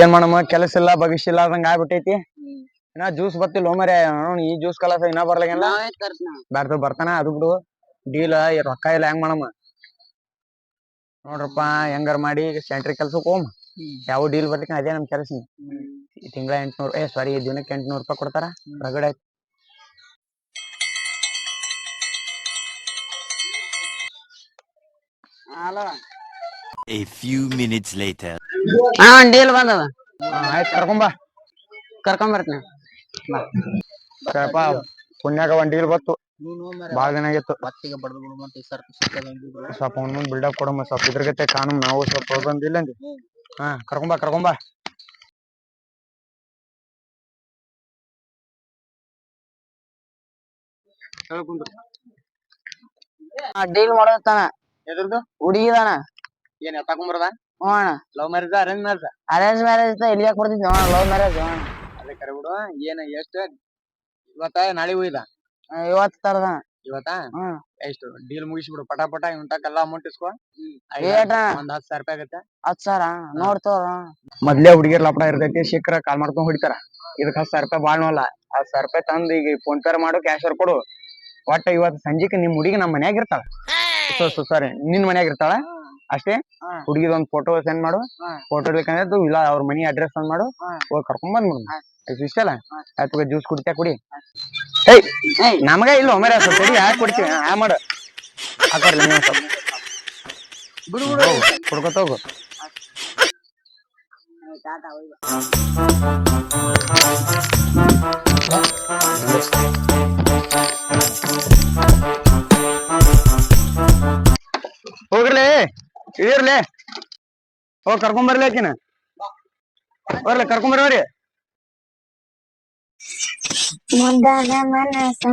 ಏನ್ ಮಾಡಮ್ಮ, ಕೆಲಸ ಇಲ್ಲ, ಭವಿಷ್ಯ ಇಲ್ಲ ಅದಂಗ ಆಗ್ಬಿಟ್ಟೈತಿ. ಇನ್ನ ಜ್ಯೂಸ್ ಬತ್ತಿಲ್ಲ ಮರೆ ಈ ಜ್ಯೂಸ್ ಕಲಸ ಇನ್ನ ಬರ್ಲಾಗಿಲ್ಲ ಬ್ಯಾಡ್ತು ಬರ್ತಾನ, ಅದು ಬಿಡು. ಡೀಲ್ ರೊಕ್ಕ ಇಲ್ಲ ಹೆಂಗ್ ಮಾಡಮ್ಮ? ನೋಡ್ರಪ್ಪ, ಹೆಂಗಾರ ಮಾಡಿ ಸೆಂಟ್ರಿ ಕೆಲ್ಸಕ್ಕೆ ಹೋಮ್ ಯಾವ ಡೀಲ್ ಬರ್ಲಿಕ್ಕೆ ಅದೇ ನಮ್ ಕೆಲಸ ತಿಂಗಳ ಎಂಟ್ನೂರು, ಏ ಸಾರಿ ದಿನಕ್ಕೆ ಎಂಟ್ನೂರು ರೂಪಾಯಿ ಕೊಡ್ತಾರ? ರಗಡ ಆಯ್ತು. A few minutes later. ಹಾ ಡೀಲ್ ಬಂದದ. ಆಯ್ತು ಕರ್ಕೊಂಬ ಕರ್ಕೊಂಡ್ ಬರ್ತೀನಿ. ಪುಣ್ಯಾಗ ಒಂದ್ ಡೀಲ್ ಬತ್ತು ಬಾಳ ದಿನ ಆಗಿತ್ತು. ಸ್ವಲ್ಪ ಅವ್ನ ಮುಂದ್ ಬಿಲ್ಡಪ್ ಕೊಡಮ್ಮ ಸ್ವಲ್ಪ ಜೊತೆ ಕಾನೂನು ನಾವು ಸ್ವಲ್ಪ ಬಂದಿಲ್ಲ ಅಂದಿ. ಹಾ ಕರ್ಕೊಂಬ ಕರ್ಕೊಂಬ ಡೀಲ್ ಮಾಡೋದತ್ತಾನ ಎದ್ರದ್ದು ಹುಡುಗಿದಾನ ಏನ್ ಎತ್ತಾಕೊಂಬರದ ಹೋಣ love marriage arrange marriage arrange marriage ಇಲ್ಲಿ ಯಾಕೆ ಲವ್ ಮ್ಯಾರೇಜ್ ಅಲ್ಲಿ ಅದೇ ಕರೆ ಬಿಡು ಏನ ಎಷ್ಟ ಇವತ್ತ ನಾಳೆ ಹೋಯ್ದ ಇವತ್ತು ತರದ ಇವತ್ತ? ಹ್ಮ್. ಎಷ್ಟು ಡೀಲ್ ಮುಗಿಸ್ಬಿಡು ಪಟ ಪಟ ಇವಂತಕ್ಕೆಲ್ಲ ಅಮೌಂಟ್ ಇಸ್ಕೊ ಒಂದ್ ಹತ್ತು ಸಾವಿರ ರೂಪಾಯಿ ಆಗತ್ತೆ. ಹತ್ತು ಸಾವಿರ? ನೋಡ್ತಾರ ಮೊದ್ಲೇ ಹುಡುಗಿರ್ ಲಪಡ ಇರ್ತೈತಿ ಶಿಖರ ಕಾಲ್ ಮಾಡ್ಕೊಂಡ್ ಹೊಡಿತಾರ. ಇದಕ್ ಹತ್ತು ಸಾವಿರ ರೂಪಾಯಿ ಬಾಳ್ನೋಲ್ಲ ಹತ್ತು ಸಾವಿರ ರೂಪಾಯಿ ತಂದ್ ಈಗ ಫೋನ್ ಪೇ ಮಾಡು ಕ್ಯಾಶ್ ಕೊಡು. ಒಟ್ಟ ಇವತ್ತು ಸಂಜೆಕ್ ನಿಮ್ ಹುಡುಗಿ ನಮ್ ಮನ್ಯಾಗ ಇರ್ತಾಳ. ಸಾರಿ ನಿನ್ ಮನ್ಯಾಗ ಇರ್ತಾಳ? ಅಷ್ಟೇ? ಹಾ. ಹುಡುಗಿದ ಒಂದ್ ಫೋಟೋ ಸೆಂಡ್ ಮಾಡು. ಫೋಟೋ ಬೇಕಂದ್ರೆ ಇಲ್ಲ ಅವ್ರ ಮನಿ ಅಡ್ರೆಸ್ ಒಂದ್ ಮಾಡು. ಹೋಗಿ ಕರ್ಕೊಂಡ್ ಬಂದ್ ಬಿಡು ಇಷ್ಟಲ್ಲ ಇಷ್ಟ ಅಲ್ಲ ಆಯ್ತು ಜ್ಯೂಸ್ ಕುಡಿತಾ ಕುಡಿ. ಏಯ್! ನಮಗ ಇಲ್ಲ ಒಮ್ಮೆ ಕುಡಿ ಯಾಕೆ ಕುಡಿತೀವಿ ಹಾ ಮಾಡು. ಹಾಕೋರ್ಲಿ ನೀವು ಸ್ವಲ್ಪ. ಬಿಡು ಕುಡ್ಕೊತ ಹೋಗು. ಹೋಗ್ ಕರ್ಕೊಂಡ್ ಬರ್ಲಿ ಆಕಿನ ಬರ್ಲಿ ಕರ್ಕೊಂಡ್ ಬರ್ರಿ ಮುದ್ದಾದ ಮನಸ್ಸು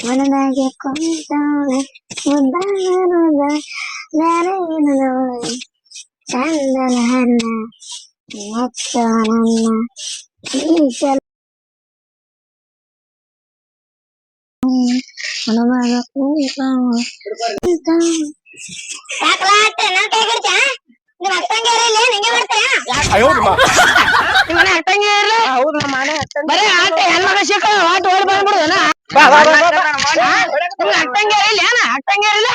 ಮನದಾಗೆ ಕುಂತವಳೆ ಮುದ್ದಾದ ಬೇರೆ ಏನು ನೋಡಿ ಚಂದನ ಹನ್ನ ಮೆಚ್ಚ ನನ್ನ ಈ ಚಲ ಮನದಾಗ ಕುಂತವಳೆ ನಿಮ್ಮನೆ ಅಟ್ಟಂಗೆ ಇರ್ಲಿ. ಹೌದು ನಮ್ಮ ಮನೆ ಬರೀ ಆಟ ಹೆಣ್ಮಗ ಸಿಕ್ಕ ಆಟ ಓಡಿ ಬಂದ್ಬಿಡುದನ ಅಟ್ಟಂಗೆ ಇರಲಿ ಏನ? ಅಟ್ಟಂಗೆ ಇಲ್ಲ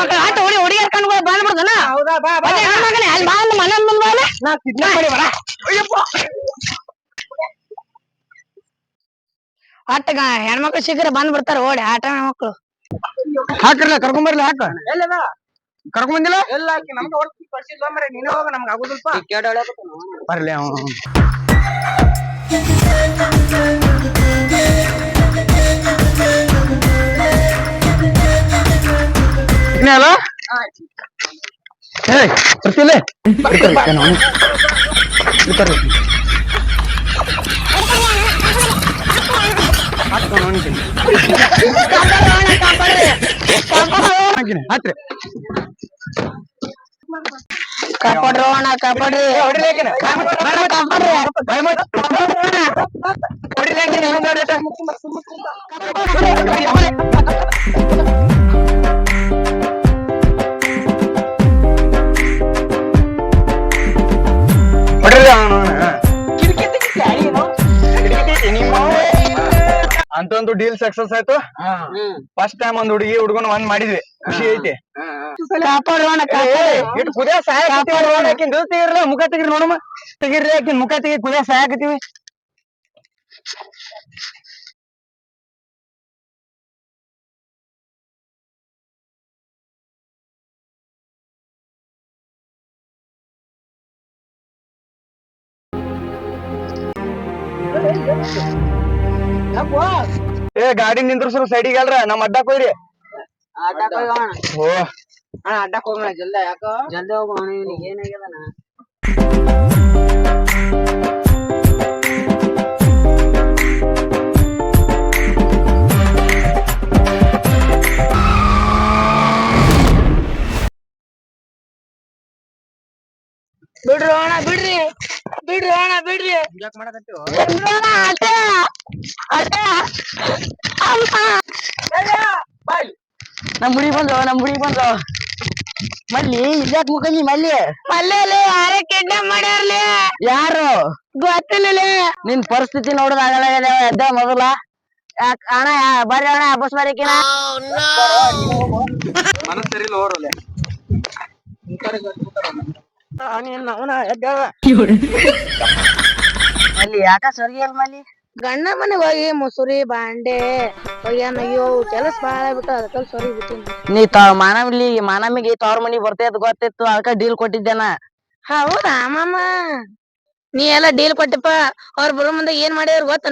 ಮಕ್ಕಳ ಆಟ ಓಡಿ ಹುಡುಗಿ ಕರ್ಕೊಂಡು ಬಂದ್ಬಿಡುದನ ಹೆಣ್ಮಗನೇ ಅಲ್ಲಿ ಬಾ ಅಲ್ಲಿ ಮನೆ ಮುಂದೆ ಬಾ ಅಲ್ಲಿ. ಆಟಗ ಹೆಣ್ಮಕ್ಳು ಸಿಕ್ಕರೆ ಬಂದ್ಬಿಡ್ತಾರ ಓಡಿ ಆಟ ಮಕ್ಕಳು ಹಾಕ್ರಲ್ಲ ಕರ್ಕೊಂಬರ್ಲಿ ಹಾಕ. ಹಾಕ ಕರ್ಕೊಂಡ್ ಬಂದಿಲ್ಲ? ಎಲ್ಲ ನಮ್ಗೆ ನೀನು ಹೋಗ ನಮ್ಗೆ ಆಗುದಿಲ್ಪ? ಬರ್ಲಿ ಅವ ಅಲ್ಲ? ಏಯ್ ಬರ್ತಿಲ್ಲ ಕಾಪಾಡ್ರಿ ಅಣ್ಣ ಕಾಪಾಡ್ರಿ. ಡೀಲ್ ಸಕ್ಸಸ್ ಆಯ್ತು. ಫಸ್ಟ್ ಟೈಮ್ ಒಂದ್ ಹುಡುಗಿ ಹುಡುಗನ ಒಂದ್ ಮಾಡಿದ್ವಿ. ಖುಷಿ ಐತಿ. ಕಾಪಾಡ್ರಿ ಇಟ್ಟು ಕುದಿಯ ಸಹಾಯ ಆಕಿನ್ ತೆಗಿರ್ಲ ಮುಖ ತೆಗಿರಿ ನೋಡಮ್ಮ. ತೆಗಿರ್ಲಿ ಆಕಿನ್ ಮುಖ ತೆಗಿ ಕುದಿಯ ಸಹಾಯ ಆಕತಿವಿ ಏ ಗಾಡಿ ನಿಂದ್ರಸ್ರು ಸೈಡಿಗೆ ಅಲ್ರ ನಮ್ಮ ಅಡ್ಡಕ್ ಹೋಯ್ರಿ. ಓ. ಅಣ್ಣ ಅಡ್ಡಕ್ ಹೋಗೋಣ ಜಲ್ದಿ ಯಾಕೋ? ಜಲ್ದಿ ಹೋಗೋಣ ಇವನಿಗೆ ಏನಾಗ್ಯದನ ಬಿಡ್ರಿ ಅಣ್ಣ ಬಿಡ್ರಿ. ಬಿಡ್ರಿ ಅಣ್ಣ ಬಿಡ್ರಿ. ಯಾಕೆ ಮಾಡಕತ್ತೀವ? ಅಣ್ಣ ಅಡ್ಡ. ಅಮ್ಮ. ನಮ್ ಹುಡುಗಿ ಬಂದ್ರು ನಮ್ ಹುಡುಗಿ ಬಂದ್ರು ಮಲ್ಲಿ ಇದ್ಯಾಕ್ ಮುಖಂಜಿ ಮಲ್ಲಿ? ಮಲ್ಲೆ ಯಾರೇ ಕಿಡ್ನಾಪ್ ಮಾಡ್ಯಾರ್ಲಿ? ಯಾರು? ಗೊತ್ತಿಲ್ಲ ನಿನ್ ಪರಿಸ್ಥಿತಿ ನೋಡಿದ ಆಗಲ್ಲ ಎದ್ದ ಮೊದಲ. ಯಾಕ್ ಅಣ್ಣ ಯಾ- ಬರ್ರಿ ಅಣ್ಣ ಬಸ್ ಬರೀಕಿನ ಮಲ್ಲಿ ಹೋರಲ್ಲ ಅಲ್ಲಿ ಯಾಕ ಸರಿ ಅಲ್ ಮಲ್ಲಿ? ಗಂಡ ಮನೆ ಹೋಗಿ ಮುಸುರಿ ಬಾಂಡೆ ಹೋಗ್ಯಾನ ಅಯ್ಯೋ ಕೆಲಸ ಬಾಳ ಬಿಟ್ಟು ಅದಕ್ಕ ಸರಿ ಬಿಟ್ಟಿನಿ. ನೀ ತ ಮಾನವಿಲಿ ಮಾನಮಿಗೆ ತವ್ರ ಮನಿಗ್ ಬರ್ತೈತ್ ಗೊತ್ತಿತ್ತು ಅದಕ್ಕ ಡೀಲ್ ಕೊಟ್ಟಿದ್ದೇನ? ಹೌದಾ ಮಾಮ? ನೀ ಎಲ್ಲ ಡೀಲ್ ಕೊಟ್ಟಪ್ಪ ಅವ್ರ ಬರೋ ಮುಂದೆ ಏನ್ ಮಾಡ್ಯಾರ ಗೊತ್ತ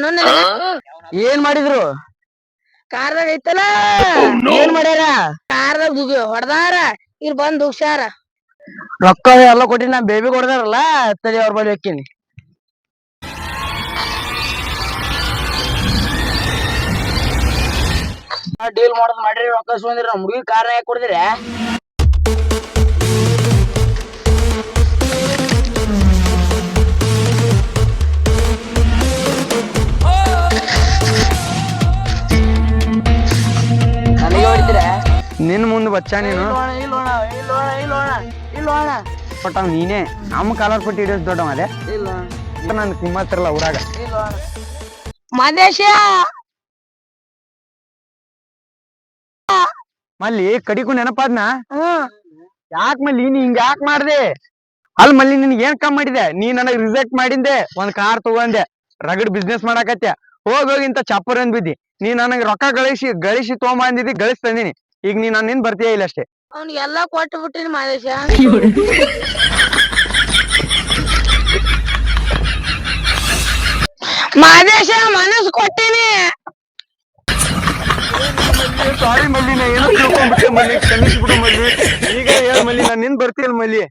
ಏನ್ ಮಾಡಿದ್ರು? ಕಾರ್ದಾಗ ಐತಲ್ಲ? ಏನ್ ಮಾಡ್ಯಾರ? ಕಾರ್ದಾಗ ದುಗಿ ಹೊಡ್ದಾರ ಇಲ್ಲಿ ಬಂದ್ ದುಗ್ಸ್ಯಾರ. ರೊಕ್ಕ ಎಲ್ಲ ಕೊಟ್ಟಿ ನಾ ಬೇಬಿ ಕೊಡ್ದಾರಲ್ಲ ತಡಿ ಅವ್ರ ಬಳಿ ಹೋಗ್ತೀನಿ ಡೀಲ್ ಮಾಡೋದ್ ಮಾಡ್ರಿ ರೊಕ್ಕ ಸುಂದ್ರಿ ನಮ್ ಹುಡುಗಿ ಕಾರಣ ಯಾಕೆ ಕೊಡ್ದಿರ ನನಗೆ ಹೊಡಿತೀರ? ನಿನ್ ಮುಂದ್ ಬಚ್ಚ ನೀನು? ಇಲ್ಲೋಣ ಇಲ್ಲೋಣ ಇಲ್ಲೋಣ ಇಲ್ಲೋಣ ಬಟ್ ಅವ್ನು ನೀನೇ. ನಮ್ಮ ಕಾಲರ್ ಪಟ್ಟಿ ಹಿಡಿಯೋದು ದೊಡ್ಡ ಅದೇ. ಇಲ್ಲೋಣ ನನ್ ಕಿಮ್ಮತ್ತಿರಲ್ಲ ಊರಾಗ. ಇಲ್ಲೋಣ ಮದೇಶ! ಮಲ್ಲಿ ಕಡಿಕು ನೆನಪಾದ್ನ? ಯಾಕ ಯಾಕ್ ಮಲ್ಲಿ ನೀ ಹಿಂಗ ಯಾಕ್ ಮಾಡ್ದೆ? ಅಲ್ ಮಲ್ಲಿ ನಿನ್ಗೆ ಏನ್ ಕಮ್ ಮಾಡಿದೆ? ನೀ ನನಗ್ ರಿಜೆಕ್ಟ್ ಮಾಡಿಂದೆ ಒಂದ್ ಕಾರ್ ತಗೊಂಡೆ ರಗಡ್ ಬಿಸ್ನೆಸ್ ಮಾಡಾಕತ್ಯ? ಹೋಗ ಹೋಗಿ ಇಂತ ಚಪ್ಪರ್ ಅಂದ್ ಬಿದ್ದಿ ನೀ ನನಗ್ ರೊಕ್ಕ ಗಳಿಸಿ ಗಳಿಸಿ ತೊಗೊಂಬಂದಿದ್ದಿ ಗಳಿಸ್ ತಂದಿನಿ. ಈಗ ನೀ ನಿನ್ ಬರ್ತೀಯ ಇಲ್ಲ ಅಷ್ಟೇ? ಅವ್ನಿಗೆಲ್ಲ ಕೊಟ್ಟು ಬಿಟ್ಟಿನಿ ಮಹೇಶ. ಮಾದೇಶ ಮನಸ್ಸು ಕೊಟ್ಟಿನಿ. ಸಾರಿ ಮಲ್ಲಿ ನಾ ಏನೋ ತಿಳ್ಕೊಂಡ್ಬಿಟ್ಟೆ ಮಲ್ಲಿ ಕ್ಷಮಿಸ್ಬಿಡು ಮಲ್ಲಿ. ಈಗ ಹೇಳ ಮಲ್ಲಿ ನಾನು ನಿನ್ ಬರ್ತೀನಿ ಮಲ್ಲಿ.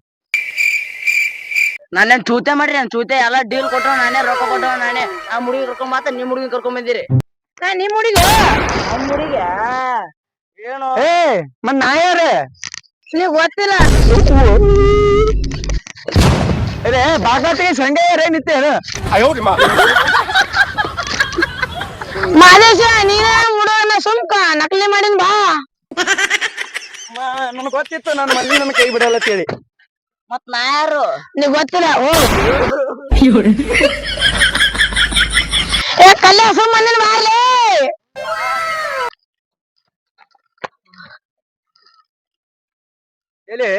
ನಾನೇನ್ ಚೂತೆ ಮಾಡ್ರಿ ನಾನ್ ಚೂತೆ ಎಲ್ಲ ಡೀಲ್ ಕೊಟ್ಟವ ನಾನೇ ರೊಕ್ಕ ಕೊಟ್ಟವ ನಾನೇ ಆ ಮುಡಿಗೆ ಕರ್ಕೊಂಡ್ ಮಾತ್ರ ನಿಮ್ ಹುಡುಗಿ ಕರ್ಕೊಂಡ್ ಬಂದಿರಿ. ನಾ ನಿಮ್ ಹುಡುಗಿ ನಮ್ ಹುಡುಗಿ ಏನು? ಏ ಮತ್ ನಾ ಯಾರ? ನೀವ್ ಗೊತ್ತಿಲ್ಲ. ಅರೆ ಬಾಗಾತಿಗೆ ಸಂಡೆ ಯಾರೇ ನಿತ್ಯ ಮಾದೇಶ ನೀನೇ ಮುಡೋಣ ಸುಮ್ಕ ನಕಲಿ ಮಾಡಿನ್ ಬಾ. ನನಗ್ ಗೊತ್ತಿತ್ತು ನನ್ನ ಮನೆ ನನ್ನ ಕೈ ಬಿಡಲ್ಲ ಅಂತೇಳಿ. ಮತ್ ನಾ ಯಾರು? ನೀವ್ ಗೊತ್ತಿಲ್ಲ ಓ. ಏ ಕಲ್ಲ ಸುಮ್ ಮಂದಿನ ಮಾಡ್ಲಿ ಎಲೆ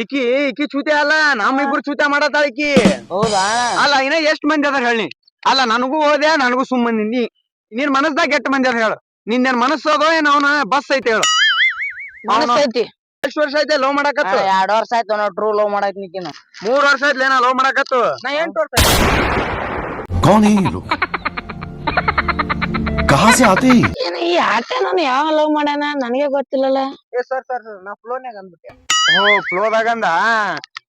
ಇಕಿ ಇಕಿ ಚೂತೆ ಅಲ್ಲ ನಮ್ಮ ಇಬ್ರು ಚೂತೆ ಮಾಡತ್ತಾಳ ಈಕಿ. ಹೌದಾ? ಅಲ್ಲ ಇನ್ನ ಎಷ್ಟ್ ಮಂದಿ ಅದಾರ ಹೇಳಿ. ಅಲ್ಲ ನನಗೂ ಹೋದೆ ನನಗೂ ಸುಮ್ ಮಂದಿ ನೀ ನಿನ್ ಮನಸ್ದಾಗ ಎಷ್ಟ್ ಮಂದಿ ಅದಾರ ಹೇಳು ನಿಂದೇನ್ ಮನಸ್ಸು ಅದೋ ಏನ್ ಅವನ ಬಸ್ ಐತೆ ಹೇಳು ಮನಸ್ತೈತಿ ಎಷ್ಟ್ ವರ್ಷ ಐತೆ ಲವ್ ಮಾಡಕತ್ತು ಎರಡ್ ವರ್ಷ ಆಯ್ತು ನಾವು ಟ್ರೂ ಲವ್ ಮಾಡಕ್ ನಿಕ್ಕಿನ ಮೂರ್ ವರ್ಷ ಆಯ್ತು ನಾ ಲವ್ ಮಾಡಕತ್ತು ನಾ ಎಂಟು ವರ್ಷ कौन है ये लोग कहाँ से आते हैं ये? ಏನ ಈ ಆಟ ನಾನು ಯಾವ ಲವ್ ಮಾಡ್ಯಾನ ನನಗೆ ಗೊತ್ತಿಲ್ಲಲ್ಲ ಏ ಸರ್ ಸರ್ ನಾ ಫ್ಲೋನ್ಯಾಗ ಅಂದ್ಬಿಟ್ಟೆ ಓ ಫ್ಲೋದಾಗಂದ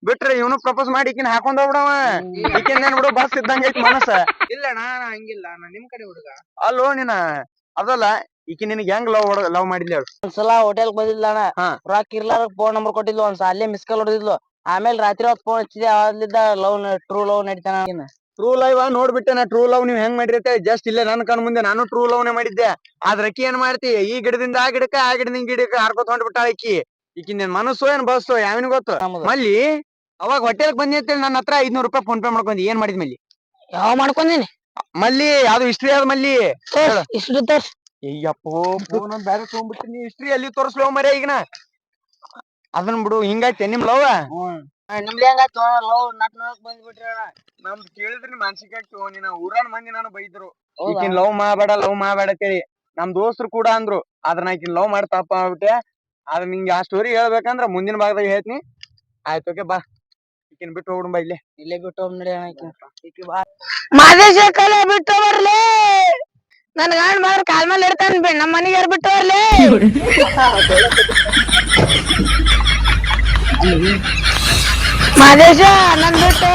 ಬಿಟ್ರೆ ಇವನು ಪ್ರಪೋಸ್ ಮಾಡಿ ಈಕಿನ ಹಾಕೊಂಡ್ ಹೋಗ್ಬಿಡವ. ಈಕಿನ ಏನ್ ಬಿಡು ಬಸ್ ಇದ್ದಂಗ ಐತಿ ಮನಸ್ಸ. ಇಲ್ಲ ನಾ ಹಂಗಿಲ್ಲ ನಾ ನಿಮ್ ಕಡೆ ಹುಡುಗ. ಅಲ್ಲೋ ನೀನ ಅದಲ್ಲ ಈಕಿ ನಿನಗೆ ಹೆಂಗ್ ಲವ್ ಲವ್ ಮಾಡಿದ್ಲಿ ಹೇಳು. ಒಂದ್ಸಲ ಹೋಟೆಲ್ ಬಂದಿಲ್ಲ ಅಣ್ಣ. ಹಾ. ರೊಕ್ಕ ಇರ್ಲಾರ ಫೋನ್ ನಂಬರ್ ಕೊಟ್ಟಿದ್ಲು ಒಂದ್ಸಲ ಅಲ್ಲೇ ಮಿಸ್ ಕಾಲ್ ಹೊಡೆದಿದ್ಲು. ಆಮೇಲೆ ರಾತ್ರಿ ಹೊತ್ತು ಫೋನ್ ಹಚ್ಚಿದೆ ಅಲ್ಲಿದ್ದ ಲವ್ ಟ್ರೂ ಲವ್ ನಡೀತಾನ ಟ್ರೂ ಲವ್ ನೋಡ್ಬಿಟ್ಟೆ ನಾ ಟ್ರೂ ಲವ್ ನೀವ್ ಹೆಂಗ್ ಮಾಡಿರತ್ತೆ? ಜಸ್ಟ್ ಇಲ್ಲೇ ನನ್ ಕಣ್ ಮುಂದೆ ನಾನು ಟ್ರೂ ಲವ್ ನೇ ಮಾಡಿದ್ದೆ. ಆದ್ರ ಅಕ್ಕಿ ಏನ್ ಮಾಡ್ತಿ? ಈ ಗಿಡದಿಂದ ಆ ಗಿಡಕ್ಕ ಆ ಗಿಡದಿಂದ ಈ ಗಿಡಕ್ಕ ಹಾರ್ಕೊತ ಹೊಂಟ್ಬಿಟ್ಟಾಳ ಈಕಿ ಈಕಿ ನಿನ್ ಮನಸ್ಸು ಏನ್ ಬಸ್ಸು ಯಾವಿನ ಗೊತ್ತು? ಮಲ್ಲಿ ಅವಾಗ ಹೋಟೆಲ್ ಬಂದಿ ಅಂತೇಳಿ ನನ್ನ ಹತ್ರ ಐದ್ನೂರು ರೂಪಾಯಿ ಫೋನ್ ಪೇ ಮಾಡ್ಕೊಂಡಿ. ಏನ್ ಮಾಡಿದ್ ಮಲ್ಲಿ? ಯಾವ ಮಾಡ್ಕೊಂದಿನಿ? ಮಲ್ಲಿ ಯಾವ್ದು ಹಿಸ್ಟ್ರಿ ಅದ ಮಲ್ಲಿ. ಇಷ್ಟು ತೋರ್ಸ್. ಅಯ್ಯಪ್ಪೋ ಫೋನ್ ಬ್ಯಾರೆ ತಗೊಂಡ್ಬಿಟ್ಟಿನಿ ಹಿಸ್ಟ್ರಿ ಅಲ್ಲಿ ತೋರಿಸ್ಲೋ ಮರೆ ಈಗ ಅದನ್ ಬಿಡು ಹಿಂಗಾಯ್ತೆ. ನಿಮ್ ಲವ್ ನಿಮ್ದು ಹೆಂಗಾಯ್ತು ಲವ್ ನಟ್ ನೋಡಕ್ ಬಂದ್ಬಿಟ್ರಿ ನಮ್ ಕೇಳಿದ್ರೆ ಮಾನಸಿಕ ನಿನ್ನ ಊರಾನ ಮಂದಿ ನಾನು ಬೈದ್ರು. ಈಕಿನ್ ಲವ್ ಮಾಡಬೇಡ ಲವ್ ಮಾಡಬೇಡ ಅಂತೇಳಿ. ನಮ್ ದೋಸ್ತರು ಕೂಡ ಅಂದ್ರು. ಆದ್ರ ನಾ ಈಕಿನ್ ಲವ್ ಮಾಡಿ ತಪ್ಪ ಆಗ್ಬಿಟ್ಟೆ ಆದ್ರ ನಿಂಗೆ ಆ ಸ್ಟೋರಿ ಹೇಳ್ಬೇಕಂದ್ರ ಮುಂದಿನ ಭಾಗದಾಗ ಹೇಳ್ತೀನಿ. ಆಯ್ತು ಓಕೆ ಬಾ. ಈಕಿನ್ ಬಿಟ್ಟು ಹೋಗ್ಬಿಡು ಬಾ ಇಲ್ಲೇ. ಇಲ್ಲೇ ಬಿಟ್ಟು ಹೋಗ್ ನಡಿ ಮಾದೇಶ ಕಲೆ ಬಿಟ್ಟು ಬರ್ಲಿ ನನ್ ಗಂಡ ಮಾತ್ರ ಕಾಲ್ ಮೇಲೆ ಇಡ್ತಾನ ನಮ್ಮ ಮನೆಗೆ ಯಾರು ಬಿಟ್ಟು ಬರ್ಲಿ ಮಾದೇಶ ನನ್ ಬಿಟ್ಟು.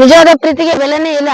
ನಿಜವಾದ ಪ್ರೀತಿಗೆ ಬೆಲೆನೇ ಇಲ್ಲ.